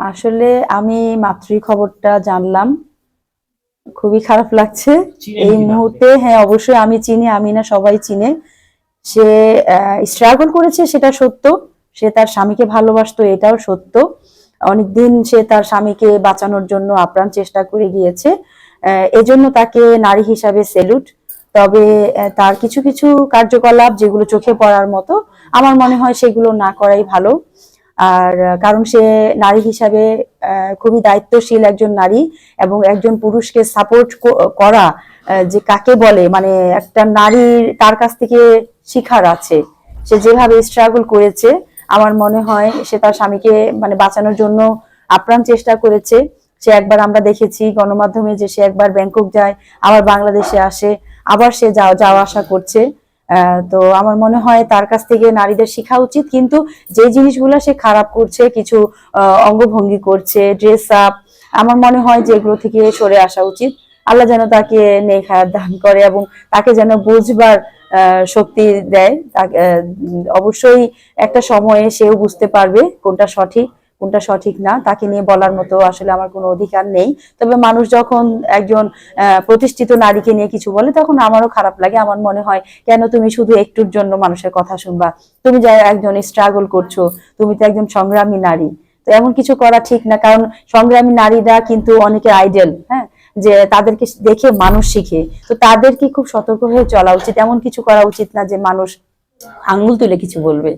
আসলে আমি মাতৃ খবরটা জানলাম। খুবই খারাপ লাগছে। এই মুহূর্তে হ্যাঁ অবশ্যই আমি চিনি আমি না সবাই চিনে। সে স্ট্রাগল করেছে সেটা সত্য। সে তার স্বামীকে ভালোবাসতো এটাও সত্য। অনেকদিন সে তার স্বামীকে বাঁচানোর জন্য আপ্রাণ চেষ্টা করে গিয়েছে। এজন্য তাকে নারী হিসাবে সেলুট তবে তার কিছু কিছু কার্যকলাপ যেগুলো চোখে পড়ার মতো আমার মনে হয় সেগুলো না করাই ভালো। আর কারণ সে নারী হিসাবে খুবই দায়িত্বশীল একজন নারী এবং একজন পুরুষকে সাপোর্ট করা যে কাকে বলে মানে একটা নারীর তার কাছ থেকে শিখার আছে। সে যেভাবে স্ট্রাগল করেছে, আমার মনে হয় সে তার স্বামীকে মানে বাঁচানোর জন্য আপ্রাণ চেষ্টা করেছে। সে একবার আমরা দেখেছি গণমাধ্যমে যে সে একবার ব্যাংকক যায়, আবার বাংলাদেশে আসে, আবার সে যাওয়া আসা করছে। তো আমার মনে হয় তার কাছ থেকে নারীদের শেখা উচিত, কিন্তু যে জিনিসগুলো সে খারাপ করছে, কিছু অঙ্গভঙ্গি করছে ড্রেস আপ আমার মনে হয় যে এগুলো থেকে সরে আসা উচিত। আল্লাহ যেন তাকে নেক হায়াত দান করে এবং তাকে যেন বুঝবার শক্তি দেয়। অবশ্যই একটা সময়ে সেও বুঝতে পারবে কোনটা সঠিক। কোনটা সঠিক না, তাকে নিয়ে বলার মতো আসলে আমার কোনো অধিকার নেই। তবে মানুষ যখন একজন প্রতিষ্ঠিত নারীকে নিয়ে কিছু বলে, তখন আমারও খারাপ লাগে। আমার মনে হয়, কেন তুমি শুধু একটুর জন্য মানুষের কথা শুনবা? তুমি যা একজন স্ট্রাগল করছ, তুমি তো একজন সংগ্রামী নারী। তো এমন কিছু করা ঠিক না, কারণ সংগ্রামী নারীরা কিন্তু অনেকে আইডেল হ্যাঁ? যে তাদেরকে দেখে মানুষ শিখে। তো তাদেরকে খুব সতর্ক হয়ে চলা উচিত। এমন কিছু করা উচিত না যে মানুষ আঙ্গুল তুলে কিছু বলবে।